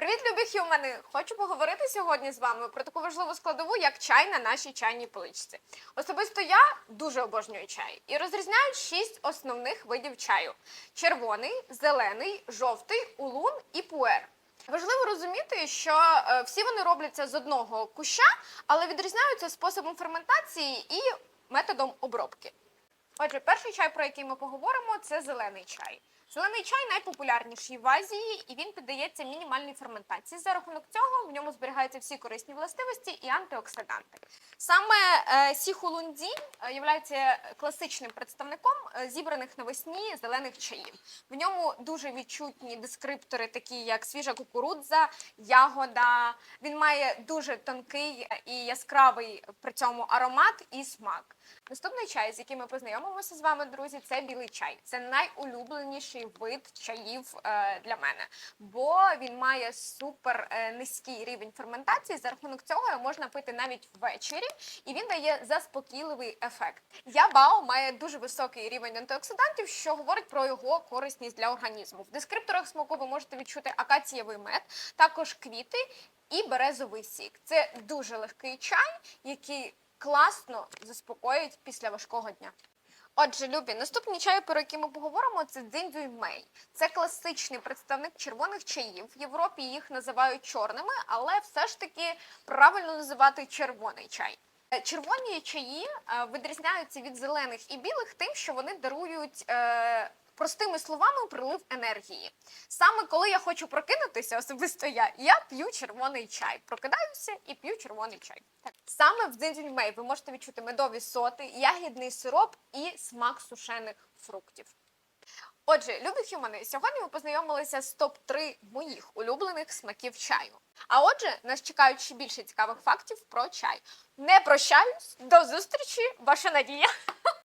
Привіт, любі хюмани! Хочу поговорити сьогодні з вами про таку важливу складову, як чай на нашій чайній поличці. Особисто я дуже обожнюю чай і розрізняю шість основних видів чаю: червоний, зелений, жовтий, улун і пуер. Важливо розуміти, що е, всі вони робляться з одного куща, але відрізняються способом ферментації і методом обробки. Отже, перший чай, про який ми поговоримо, це зелений чай. Зелений чай найпопулярніший в Азії, і він піддається мінімальній ферментації. За рахунок цього в ньому зберігаються всі корисні властивості і антиоксиданти. Саме е, сіхулунді е, є класичним представником е, зібраних навесні зелених чаїв. В ньому дуже відчутні дескриптори, такі як свіжа кукурудза, ягода. Він має дуже тонкий і яскравий при цьому аромат і смак. Наступний чай, з яким ми познайомимося з вами, друзі, це білий чай. Це найулюбленіший вид чаїв е, для мене, бо він має супер е, низький рівень ферментації. За рахунок цього його можна пити навіть ввечері, і він дає заспокійливий ефект. Ябао має дуже високий рівень антиоксидантів, що говорить про його корисність для організму. В дескрипторах смаку ви можете відчути акацієвий мед, також квіти і березовий сік. Це дуже легкий чай, який класно заспокоїть після важкого дня. Отже, любі, наступні чаї, про які ми поговоримо, це дзиньцзюймей. Це класичний представник червоних чаїв. В Європі їх називають чорними, але все ж таки правильно називати червоний чай. Е, Червоні чаї е, відрізняються від зелених і білих тим, що вони дарують. Простими словами, прилив енергії. Саме коли я хочу прокинутися, особисто я, я п'ю червоний чай. Прокидаюся і п'ю червоний чай. Так. Саме в дзиньцзюймей ви можете відчути медові соти, ягідний сироп і смак сушених фруктів. Отже, любі хюмани, сьогодні ми познайомилися з топ-3 моїх улюблених смаків чаю. А отже, нас чекають ще більше цікавих фактів про чай. Не прощаюсь, до зустрічі, ваша Надія!